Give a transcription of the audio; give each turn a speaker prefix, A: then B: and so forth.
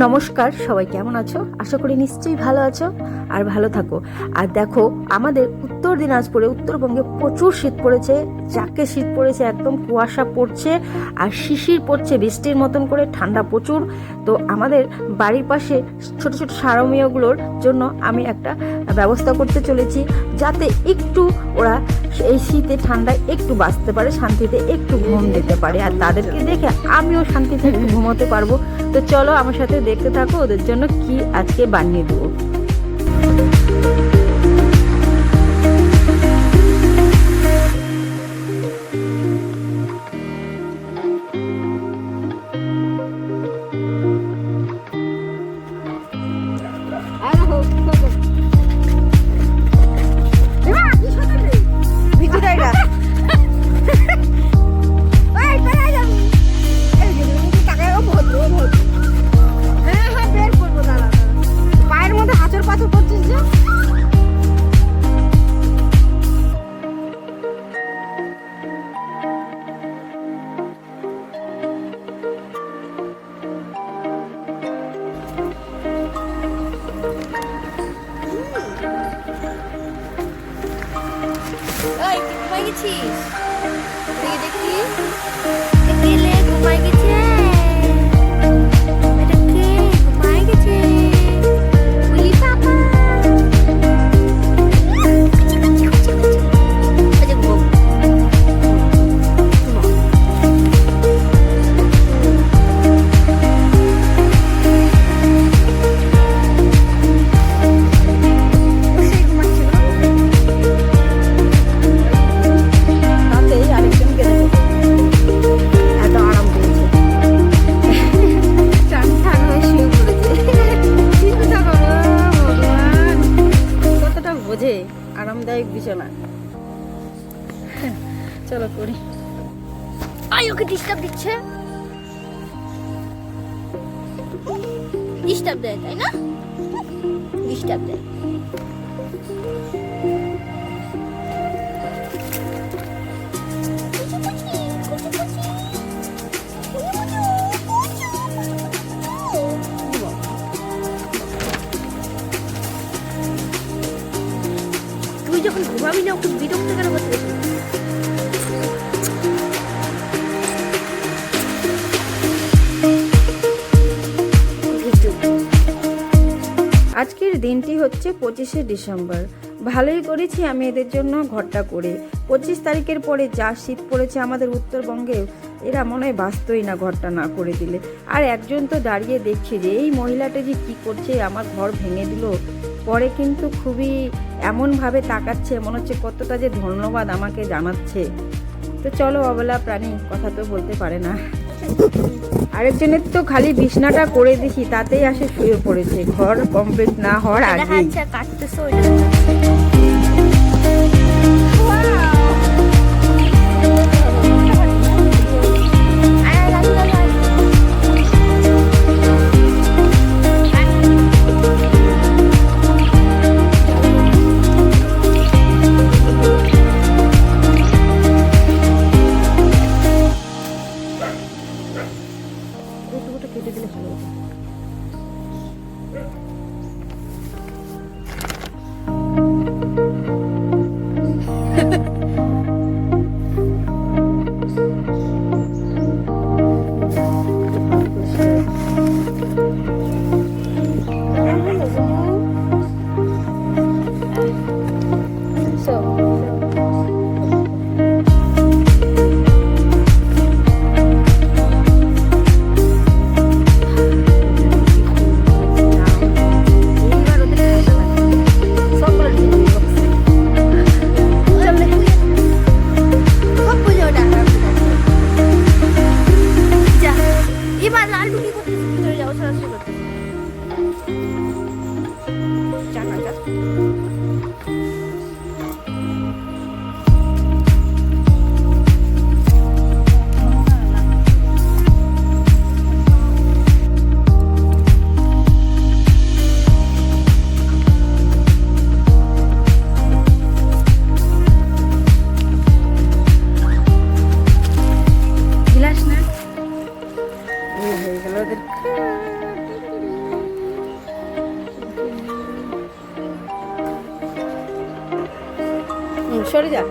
A: নমস্কার, সবাই কেমন আছো? আশা করি নিশ্চয়ই ভালো আছো আর ভালো থাকো। আর দেখো, আমাদের উত্তর দিনাজপুরে, উত্তরবঙ্গে প্রচুর শীত পড়েছে, যাকে শীত পড়েছে একদম কুয়াশা পড়ছে আর শিশির পড়ছে বৃষ্টির মতন করে, ঠান্ডা প্রচুর। তো আমাদের বাড়ির পাশে ছোট ছোট সারমীয়গুলোর জন্য আমি একটা ব্যবস্থা করতে চলেছি, যাতে একটু ওরা এই শীতে, ঠান্ডায় একটু বাঁচতে পারে, শান্তিতে একটু ঘুম দিতে পারে। আর তাদেরকে দেখে আমিও শান্তিতে একটু ঘুমোতে পারব। তো চলো আমার সাথে দেখতে থাকো ওদের জন্য কি আজকে বানিয়ে দেবো।
B: ওই তুই ঘুমাই গেছিস দেখি
A: চলো করি।
B: আই ওকে ডিস্টার্ব দিচ্ছে। ডিস্টার্ব দেয় তাই না? ডিস্টার্ব দেয়।
A: আজকের দিনটি হচ্ছে পঁচিশে ডিসেম্বর। ভালোই করেছি আমি এদের জন্য ঘরটা করে। পঁচিশ তারিখের পরে যা শীত পড়েছে আমাদের উত্তরবঙ্গে, এরা মনে হয় বাঁচতই না ঘরটা না করে দিলে। আর একজন তো দাঁড়িয়ে দেখছে যে, এই মহিলাটা যে কী করছে, আমার ঘর ভেঙে দিল। পরে কিন্তু খুবই এমনভাবে তাকাচ্ছে, মনে হচ্ছে কতটা যে ধন্যবাদ আমাকে জানাচ্ছে। তো চলো অবলা প্রাণী, কথা তো বলতে পারে না। আরেকজনের তো খালি বিছনাটা করে দিছি তাতেই আসে শুয়ে পড়েছে। ঘর কমপ্লিট না হওয়ার
B: দেখা
A: আগেই
B: যাচ্ছে কাটতেছে ওইটা
A: এইটুকুটা কেটে দিলে ভালো হতো। এইবার ওদের
B: সরে যা।